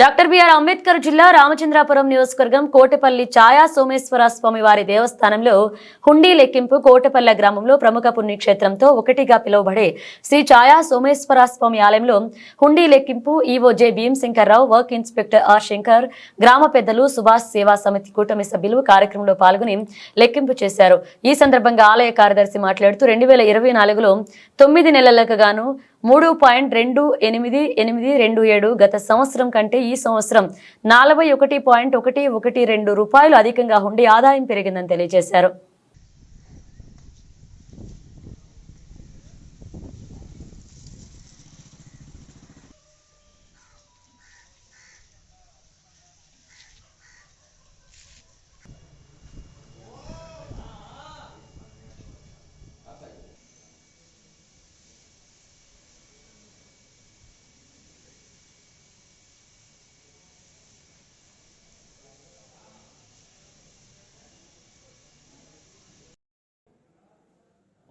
Doctor BR Ambedkar జిల్లా రామచంద్రాపురం నియోజకవర్గం కోటపల్లి ఛాయా సోమేశ్వర స్వామి వారి దేవస్థానంలో హుండీ లెక్కింపు కోటపల్లె గ్రామంలో ప్రముఖ పుణ్యక్షేత్రంతో ఒకటిగా పిలువబడే శ్రీ ఛాయా సోమేశ్వర స్వామి ఆలయంలో హుండీ లెక్కింపు EOJ Bhimashankar Rao work inspector R Shankar గ్రామ పెద్దలు సుభాష్ సేవా సమితి కూటమి సభ్యులు కార్యక్రమంలో పాల్గొని లెక్కింపు చేశారు. ఈ సందర్భంగా ఆలయ కార్యదర్శి మాట్లాడుతూ రెండు వేల ఇరవై నాలుగులో తొమ్మిది నెలలకు గాను మూడు పాయింట్ రెండు ఎనిమిది ఎనిమిది రెండు ఏడు గత సంవత్సరం కంటే ఈ సంవత్సరం నలభై ఒకటి పాయింట్ ఒకటి ఒకటి రెండు రూపాయలు అధికంగా ఉండి ఆదాయం పెరిగిందని తెలియజేశారు.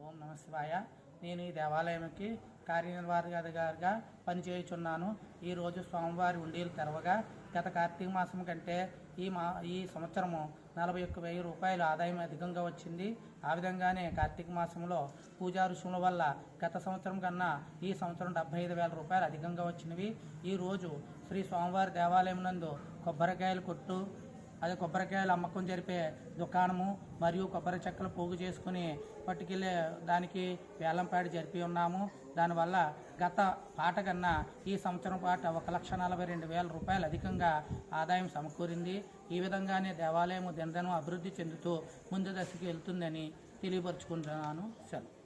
ఓం నమ శివాయ. నేను ఈ దేవాలయంకి కార్యనిర్వాహకుడిగా పనిచేయుచున్నాను. ఈరోజు స్వామివారి ఉండీలు తెరవగా గత కార్తీక మాసం కంటే ఈ మా ఈ సంవత్సరము నలభై ఒక్క వెయ్యి రూపాయలు ఆదాయం అధికంగా వచ్చింది. ఆ విధంగానే కార్తీక మాసంలో పూజా ఋషుల వల్ల గత సంవత్సరం కన్నా ఈ సంవత్సరం డెబ్బై ఐదు వేల రూపాయలు అధికంగా వచ్చినవి. ఈరోజు శ్రీ స్వామివారి దేవాలయం నందు కొబ్బరికాయలు కొట్టు అదే కొబ్బరికాయలు అమ్మకం జరిపే దుకాణము మరియు కొబ్బరి చెక్కలు పోగు చేసుకుని పట్టుకెళ్ళే దానికి వేలంపాట జరిపి ఉన్నాము. దానివల్ల గత పాట కన్నా ఈ సంవత్సరం పాట ఒక లక్ష నలభై రెండు వేల రూపాయలు అధికంగా ఆదాయం సమకూరింది. ఈ విధంగానే దేవాలయం దినదనం అభివృద్ధి చెందుతూ ముందు దశకి వెళ్తుందని తెలియపరుచుకుంటున్నాను. సెలవు.